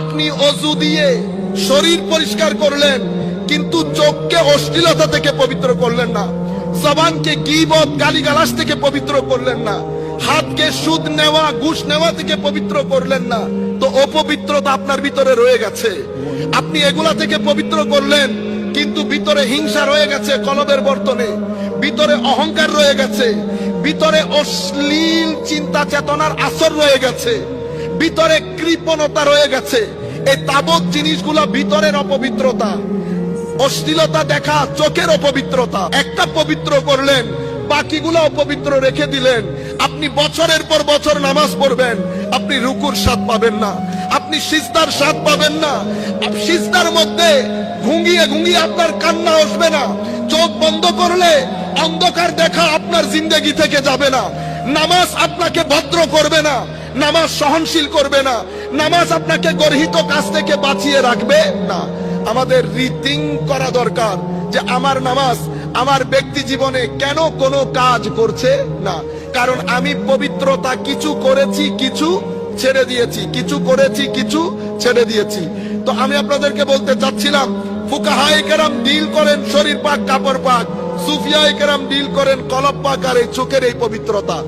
আপনি অজু দিয়ে শরীর পরিষ্কার করলেন, কিন্তু চোখকে অশ্লীলতা থেকে পবিত্র করলেন না। জবানকে গিবত গালিগালাস থেকে পবিত্র করলেন না। হাতকে সুদ নেওয়া, ঘুষ নেওয়া থেকে পবিত্র করলেন না। তো অপবিত্রতা আপনার ভিতরে রয়ে গেছে। আপনি এগুলা থেকে পবিত্র করলেন, কিন্তু ভিতরে হিংসা রয়ে গেছে কলবের বর্তনে। ভিতরে অহংকার রয়ে গেছে। ভিতরে অশ্লীল চিন্তা চেতনার আসর রয়ে গেছে। ভিতরে কৃপণতা রয়ে গেছে। এই তাবৎ জিনিসগুলো ভিতরের অপবিত্রতা, অশ্লীলতা দেখা চোখের অপবিত্রতা। একটা পবিত্র করলেন, বাকিগুলো অপবিত্র রেখে দিলেন। আপনি বছরের পর বছর নামাজ পড়বেন, আপনি রুকুর স্বাদ পাবেন না, আপনি সিজদার স্বাদ পাবেন না। সিজদার মধ্যে ঘুঙ্গিয়ে ঘুঙ্গিয়ে আপনার কান্না আসবে না। চোখ বন্ধ করলে অন্ধকার দেখা আপনার জিন্দগি থেকে যাবে না। নামাজ আপনাকে ভদ্র করবে না, নামাজ সহনশীল করবে না, নামাজ আপনাকে গর্হিত কাজ থেকে বাঁচিয়ে রাখবে না। আমাদের রিথিং করা দরকার যে আমার নামাজ আমার ব্যক্তি জীবনে কেন কোনো কাজ করছে না। কারণ আমি পবিত্রতা কিছু করেছি, কিছু ছেড়ে দিয়েছি, কিছু করেছি, কিছু ছেড়ে দিয়েছি। তো আমি আপনাদেরকে বলতে চাচ্ছিলাম কেরাম ডিল করেন শরীর পাক, কাপড় পাক। সুফিয়াই কেরাম ডিল করেন কলব পাক আর এই চোখের এই পবিত্রতা।